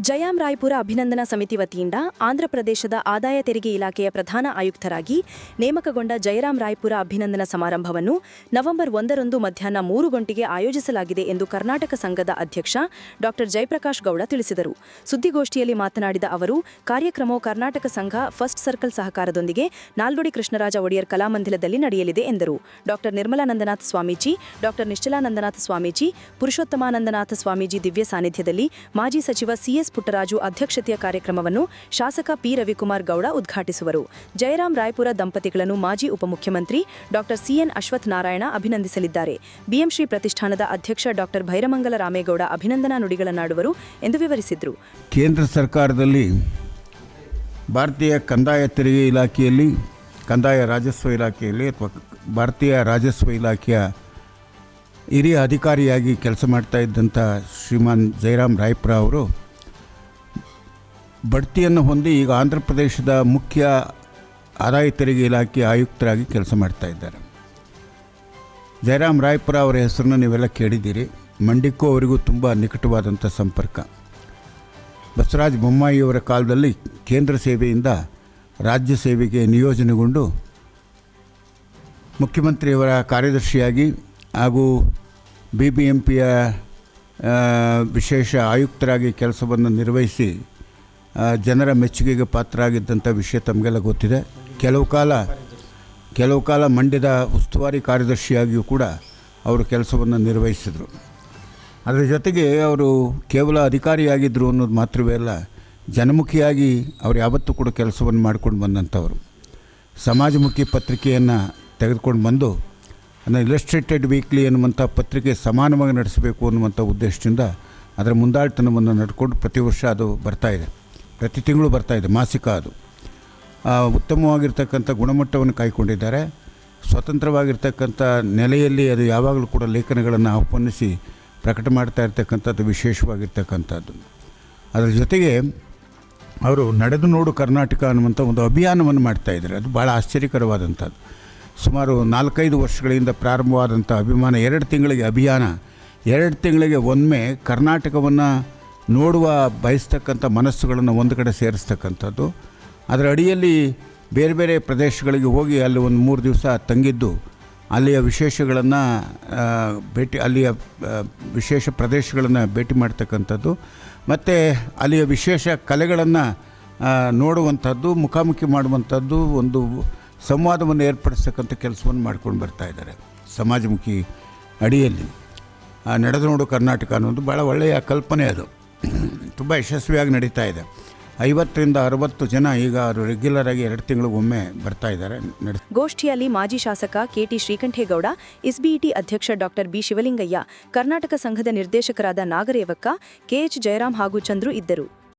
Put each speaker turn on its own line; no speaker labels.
ಜಯಾಂ ರಾಯ್ಪುರ ಅಭಿನಂದನಾ ಸಮಿತಿ ವತಿಯಿಂದ ಆಂಧ್ರಪ್ರದೇಶದ ಆದಾಯ ತೆರಿಗೆ ಇಲಾಖೆಯ ಪ್ರಧಾನ ಆಯುಕ್ತರಾಗಿ ನೇಮಕಗೊಂಡ ಜಯರಾಂ ರಾಯ್ಪುರ ಅಭಿನಂದನಾ ಸಮಾರಂಭವನ್ನು ನವೆಂಬರ್ ಒಂದರಂದು ಮಧ್ಯಾಹ್ನ ಮೂರು ಗಂಟೆಗೆ ಆಯೋಜಿಸಲಾಗಿದೆ ಎಂದು ಕರ್ನಾಟಕ ಸಂಘದ ಅಧ್ಯಕ್ಷ ಡಾ. ಜಯಪ್ರಕಾಶ್ ಗೌಡ ತಿಳಿಸಿದರು. ಸುದ್ದಿಗೋಷ್ಠಿಯಲ್ಲಿ ಮಾತನಾಡಿದ ಅವರು, ಕಾರ್ಯಕ್ರಮವು ಕರ್ನಾಟಕ ಸಂಘ ಫಸ್ಟ್ ಸರ್ಕಲ್ ಸಹಕಾರದೊಂದಿಗೆ ನಾಲ್ವಡಿ ಕೃಷ್ಣರಾಜ ಒಡೆಯರ್ ಕಲಾಮಂದಿರದಲ್ಲಿ ನಡೆಯಲಿದೆ ಎಂದರು. ಡಾ. ನಿರ್ಮಲಾನಂದನಾಥ ಸ್ವಾಮೀಜಿ, ಡಾ. ನಿಶ್ಚಲಾನಂದನಾಥ ಸ್ವಾಮೀಜಿ, ಪುರುಷೋತ್ತಮಾನಂದನಾಥ ಸ್ವಾಮೀಜಿ ದಿವ್ಯ ಸಾನ್ನಿಧ್ಯದಲ್ಲಿ ಮಾಜಿ ಸಚಿವ ಸಿಎಸ್ ಪುಟ್ಟರಾಜು ಅಧ್ಯಕ್ಷತೆಯ ಕಾರ್ಯಕ್ರಮವನ್ನು ಶಾಸಕ ಪಿ ರವಿಕುಮಾರ್ ಗೌಡ ಉದ್ಘಾಟಿಸುವರು. ಜಯರಾಂ ರಾಯ್ಪುರ ದಂಪತಿಗಳನ್ನು ಮಾಜಿ ಉಪಮುಖ್ಯಮಂತ್ರಿ ಡಾ ಸಿಎನ್ ಅಶ್ವಥ್ ನಾರಾಯಣ ಅಭಿನಂದಿಸಲಿದ್ದಾರೆ. ಬಿಎಂಶ್ರೀ ಪ್ರತಿಷ್ಠಾನದ ಅಧ್ಯಕ್ಷ ಡಾ ಭೈರಮಂಗಲ ರಾಮೇಗೌಡ ಅಭಿನಂದನಾ ನುಡಿಗಳನ್ನಾಡುವರು ಎಂದು ವಿವರಿಸಿದರು.
ಕೇಂದ್ರ ಸರ್ಕಾರದಲ್ಲಿ ಭಾರತೀಯ ಕಂದಾಯ ತೆರಿಗೆ ಇಲಾಖೆಯಲ್ಲಿ, ಕಂದಾಯ ರಾಜಸ್ವ ಇಲಾಖೆಯಲ್ಲಿ ಅಥವಾ ಭಾರತೀಯ ರಾಜಸ್ವ ಇಲಾಖೆಯ ಹಿರಿಯ ಅಧಿಕಾರಿಯಾಗಿ ಕೆಲಸ ಮಾಡ್ತಾ ಇದ್ದಂಥ ಶ್ರೀಮಾನ್ ಜಯರಾಮ್ ರಾಯ್ಪುರ ಅವರು ಬಡ್ತಿಯನ್ನು ಹೊಂದಿ ಈಗ ಆಂಧ್ರ ಪ್ರದೇಶದ ಮುಖ್ಯ ಆದಾಯ ತೆರಿಗೆ ಇಲಾಖೆ ಆಯುಕ್ತರಾಗಿ ಕೆಲಸ ಮಾಡ್ತಾ ಇದ್ದಾರೆ. ಜಯರಾಮ್ ರಾಯ್ಪುರ ಅವರ ಹೆಸರನ್ನು ನೀವೆಲ್ಲ ಕೇಳಿದ್ದೀರಿ. ಮಂಡಿಕೋ ಅವರಿಗೂ ತುಂಬ ನಿಕಟವಾದಂಥ ಸಂಪರ್ಕ. ಬಸವರಾಜ ಬೊಮ್ಮಾಯಿಯವರ ಕಾಲದಲ್ಲಿ ಕೇಂದ್ರ ಸೇವೆಯಿಂದ ರಾಜ್ಯ ಸೇವೆಗೆ ನಿಯೋಜನೆಗೊಂಡು ಮುಖ್ಯಮಂತ್ರಿಯವರ ಕಾರ್ಯದರ್ಶಿಯಾಗಿ ಹಾಗೂ ಬಿ ಬಿ ಎಂ ಪಿಯ ವಿಶೇಷ ಆಯುಕ್ತರಾಗಿ ಕೆಲಸವನ್ನು ನಿರ್ವಹಿಸಿ ಜನರ ಮೆಚ್ಚುಗೆಗೆ ಪಾತ್ರ ಆಗಿದ್ದಂಥ ವಿಷಯ ತಮಗೆಲ್ಲ ಗೊತ್ತಿದೆ. ಕೆಲವು ಕಾಲ ಕೆಲವು ಕಾಲ ಮಂಡ್ಯದ ಉಸ್ತುವಾರಿ ಕಾರ್ಯದರ್ಶಿಯಾಗಿಯೂ ಕೂಡ ಅವರು ಕೆಲಸವನ್ನು ನಿರ್ವಹಿಸಿದರು. ಅದರ ಜೊತೆಗೆ ಅವರು ಕೇವಲ ಅಧಿಕಾರಿಯಾಗಿದ್ದರು ಅನ್ನೋದು ಮಾತ್ರವೇ ಅಲ್ಲ, ಜನಮುಖಿಯಾಗಿ ಅವರು ಯಾವತ್ತೂ ಕೂಡ ಕೆಲಸವನ್ನು ಮಾಡ್ಕೊಂಡು ಬಂದಂಥವರು. ಸಮಾಜಮುಖಿ ಪತ್ರಿಕೆಯನ್ನು ತೆಗೆದುಕೊಂಡು ಬಂದು ಅದನ್ನು ಇಲಸ್ಟ್ರೇಟೆಡ್ ವೀಕ್ಲಿ ಎನ್ನುವಂಥ ಪತ್ರಿಕೆ ಸಮಾನವಾಗಿ ನಡೆಸಬೇಕು ಅನ್ನುವಂಥ ಉದ್ದೇಶದಿಂದ ಅದರ ಮುಂದಾಳ್ತನವನ್ನು ನಡ್ಕೊಂಡು ಪ್ರತಿ ವರ್ಷ ಅದು ಬರ್ತಾ ಇದೆ. ಪ್ರತಿ ತಿಂಗಳು ಬರ್ತಾ ಇದೆ, ಮಾಸಿಕ ಅದು. ಉತ್ತಮವಾಗಿರ್ತಕ್ಕಂಥ ಗುಣಮಟ್ಟವನ್ನು ಕಾಯ್ಕೊಂಡಿದ್ದಾರೆ. ಸ್ವತಂತ್ರವಾಗಿರ್ತಕ್ಕಂಥ ನೆಲೆಯಲ್ಲಿ ಅದು ಯಾವಾಗಲೂ ಕೂಡ ಲೇಖನಗಳನ್ನು ಆಹ್ವಾನಿಸಿ ಪ್ರಕಟ ಮಾಡ್ತಾ ಇರ್ತಕ್ಕಂಥದ್ದು ವಿಶೇಷವಾಗಿರ್ತಕ್ಕಂಥದ್ದು. ಅದರ ಜೊತೆಗೆ ಅವರು ನಡೆದು ನೋಡು ಕರ್ನಾಟಕ ಅನ್ನುವಂಥ ಒಂದು ಅಭಿಯಾನವನ್ನು ಮಾಡ್ತಾ ಇದ್ದಾರೆ. ಅದು ಭಾಳ ಆಶ್ಚರ್ಯಕರವಾದಂಥದ್ದು. ಸುಮಾರು ನಾಲ್ಕೈದು ವರ್ಷಗಳಿಂದ ಪ್ರಾರಂಭವಾದಂಥ ಅಭಿಮಾನ ಎರಡು ತಿಂಗಳಿಗೆ ಅಭಿಯಾನ, ಎರಡು ತಿಂಗಳಿಗೆ ಒಮ್ಮೆ ಕರ್ನಾಟಕವನ್ನು ನೋಡುವ, ಬಯಸ್ತಕ್ಕಂಥ ಮನಸ್ಸುಗಳನ್ನು ಒಂದು ಕಡೆ ಸೇರಿಸ್ತಕ್ಕಂಥದ್ದು. ಅದರ ಅಡಿಯಲ್ಲಿ ಬೇರೆ ಬೇರೆ ಪ್ರದೇಶಗಳಿಗೆ ಹೋಗಿ ಅಲ್ಲಿ ಒಂದು ಮೂರು ದಿವಸ ತಂಗಿದ್ದು, ಅಲ್ಲಿಯ ವಿಶೇಷಗಳನ್ನು ಭೇಟಿ, ಅಲ್ಲಿಯ ವಿಶೇಷ ಪ್ರದೇಶಗಳನ್ನು ಭೇಟಿ ಮಾಡ್ತಕ್ಕಂಥದ್ದು. ಮತ್ತು ಅಲ್ಲಿಯ ವಿಶೇಷ ಕಲೆಗಳನ್ನು ನೋಡುವಂಥದ್ದು, ಮುಖಾಮುಖಿ ಮಾಡುವಂಥದ್ದು ಒಂದು ಸಂವಾದವನ್ನು ಏರ್ಪಡಿಸ್ತಕ್ಕಂಥ ಕೆಲಸವನ್ನು ಮಾಡ್ಕೊಂಡು ಬರ್ತಾ ಇದ್ದಾರೆ ಸಮಾಜಮುಖಿ ಅಡಿಯಲ್ಲಿ. ನಡೆದು ನೋಡು ಕರ್ನಾಟಕ ಅನ್ನೋದು ಭಾಳ ಒಳ್ಳೆಯ ಕಲ್ಪನೆ ಅದು. ತುಂಬ ಯಶಸ್ವಿಯಾಗಿ ನಡೀತಾ ಇದೆ. ಐವತ್ತರಿಂದ ಅರವತ್ತು ಜನ ಈಗ ಅವರು ರೆಗ್ಯುಲರ್ ಆಗಿ ಎರಡು ತಿಂಗಳಿಗೊಮ್ಮೆ ಬರ್ತಾ ಇದ್ದಾರೆ
ಗೋಷ್ಠಿಯಲ್ಲಿ ಮಾಜಿ ಶಾಸಕ ಕೆಟಿ ಶ್ರೀಕಂಠೇಗೌಡ, ಎಸ್ಬಿಇಟಿ ಅಧ್ಯಕ್ಷ ಡಾಕ್ಟರ್ ಬಿ. ಶಿವಲಿಂಗಯ್ಯ, ಕರ್ನಾಟಕ ಸಂಘದ ನಿರ್ದೇಶಕರಾದ ನಾಗರೇವಕ್ಕ, ಕೆಎಚ್ ಜಯರಾಮ್ ಹಾಗೂ ಚಂದ್ರು ಇದ್ದರು.